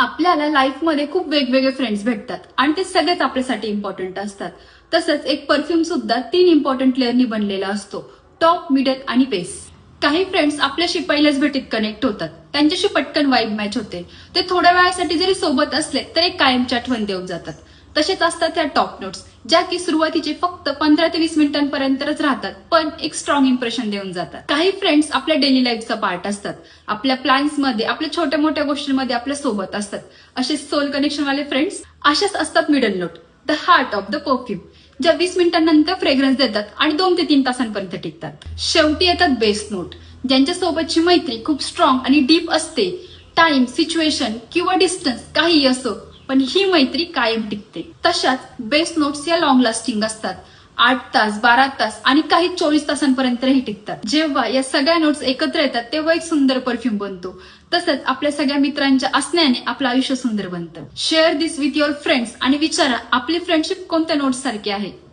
आपल्याला लाईफमध्ये खूप वेगवेगळे फ्रेंड्स भेटतात. आणि ते सगळेच आपल्यासाठी इम्पॉर्टंट असतात. तसंच एक परफ्यूम सुद्धा तीन इम्पॉर्टंट लेअरनी बनलेला असतो. टॉप मिडल आणि बेस काही फ्रेंड्स आपल्याशी पहिल्याच भेटीत कनेक्ट होतात. त्यांच्याशी पटकन वाईब मॅच होते. ते थोड्या वेळासाठी जरी सोबत असले तरी कायमच्या कायमची आठवण देऊन जातात. तसेच असतात त्या टॉप नोट्स ज्या की सुरुवातीचे फक्त पंधरा ते वीस मिनिटांपर्यंतच राहतात पण एक स्ट्रॉंग इम्प्रेशन देऊन जातात. काही फ्रेंड्स आपल्या डेली लाईफचा पार्ट असतात. आपल्या प्लॅन्समध्ये आपल्या छोट्या मोठ्या गोष्टींमध्ये आपल्यासोबत असतात. असे सोल कनेक्शन वाले फ्रेंड्स अशाच असतात middle note the heart of the perfume ज्या वीस मिनिटांनंतर फ्रेग्रन्स देतात आणि दोन ते तीन तासांपर्यंत टिकतात. शेवटी येतात बेस नोट ज्यांच्या सोबतची मैत्री खूप स्ट्रॉंग आणि डीप असते. टाइम सिच्युएशन किंवा डिस्टन्स काही असो पण ही मैत्री कायम टिकते. तशाच बेस्ट नोट्स या लॉंग लास्टिंग असतात. आठ तास बारा तास आणि काही चोवीस तासांपर्यंतही टिकतात. जेव्हा या सगळ्या नोट्स एकत्र येतात तेव्हा एक सुंदर परफ्यूम बनतो. तसंच आपल्या सगळ्या मित्रांच्या असण्याने आपलं आयुष्य सुंदर बनतं. Share this with your friends आणि विचारा आपली फ्रेंडशिप कोणत्या नोट्स सारखी आहे?